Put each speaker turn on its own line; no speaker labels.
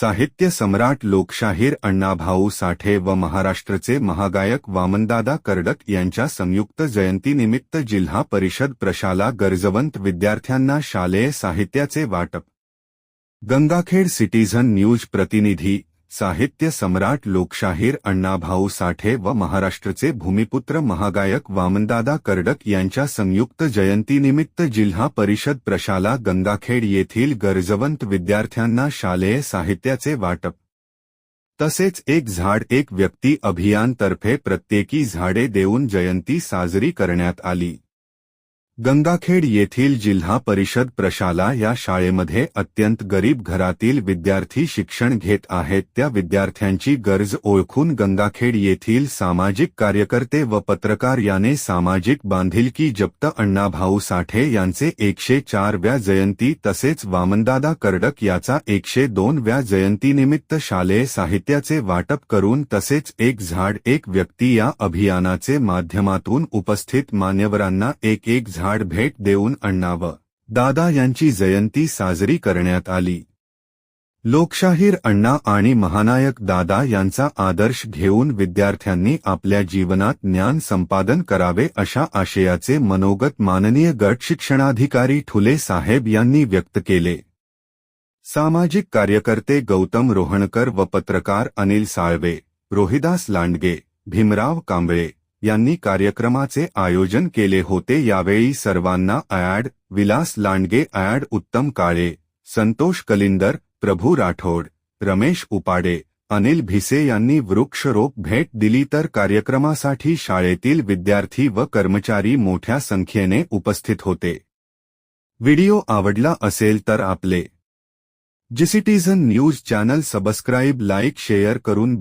साहित्य सम्राट लोकशाहीर अण्णाभाऊ साठे व महाराष्ट्रचे महागायक वामनदादा कर्डक यांच्या संयुक्त जयंतीनिमित्त जिल्हा परिषद प्रशाला गरजवंत विद्यार्थ्यांना शालेय साहित्याचे वाटप. गंगाखेड सिटीझन न्यूज प्रतिनिधी साहित्य सम्राट लोकशाहीर अण्णाभाऊ साठे व महाराष्ट्रचे भूमिपुत्र महागायक वामनदादा कर्डक यांच्या संयुक्त जयंतीनिमित्त जिल्हा परिषद प्रशाला गंगाखेड येथील गरजवंत विद्यार्थ्यांना शालेय साहित्याचे वाटप. तसेच एक झाड एक व्यक्ती अभियानतर्फे प्रत्येकी झाडे देऊन जयंती साजरी करण्यात आली. गंगाखेड येथील जिल्हा परिषद प्रशाला या शाळेमध्ये अत्यंत गरीब घरातील विद्यार्थी शिक्षण घेत आहेत. त्या विद्यार्थ्यांची गरज ओळखून गंगाखेड येथील सामाजिक कार्यकर्ते व पत्रकार याने सामाजिक बांधिलकी जप्त अण्णाभाऊ साठे यांचे एकशे चारव्या जयंती तसेच वामनदादा कर्डक याचा एकशे दोनव्या जयंतीनिमित्त शालेय साहित्याचे वाटप करून तसेच एक झाड एक व्यक्ती या अभियानाचे माध्यमातून उपस्थित मान्यवरांना एक एक झाड भेट देऊन अण्णावं दादा यांची जयंती साजरी करण्यात आली. लोकशाहीर अण्णा आणि महानायक दादा यांचा आदर्श घेऊन विद्यार्थ्यांनी आपल्या जीवनात ज्ञान संपादन करावे अशा आशयाचे मनोगत माननीय गट शिक्षणाधिकारी ठुले साहेब यांनी व्यक्त केले. सामाजिक कार्यकर्ते गौतम रोहणकर व पत्रकार अनिल साळवे रोहिदास लांडगे भीमराव कांबळे यांनी कार्यक्रमाचे आयोजन केले होते. यावेळी सर्वांना ॲड विलास लांडगे ॲड उत्तम काळे, संतोष कलिंदर, प्रभू राठोड, रमेश उपाडे, अनिल भिसे यांनी वृक्षरोप भेट दिली. तर कार्यक्रमासाठी शाळेतील विद्यार्थी व कर्मचारी मोठ्या संख्येने उपस्थित होते. व्हिडिओ आवडला असेल तर आपले G citizen news channel subscribe like share करून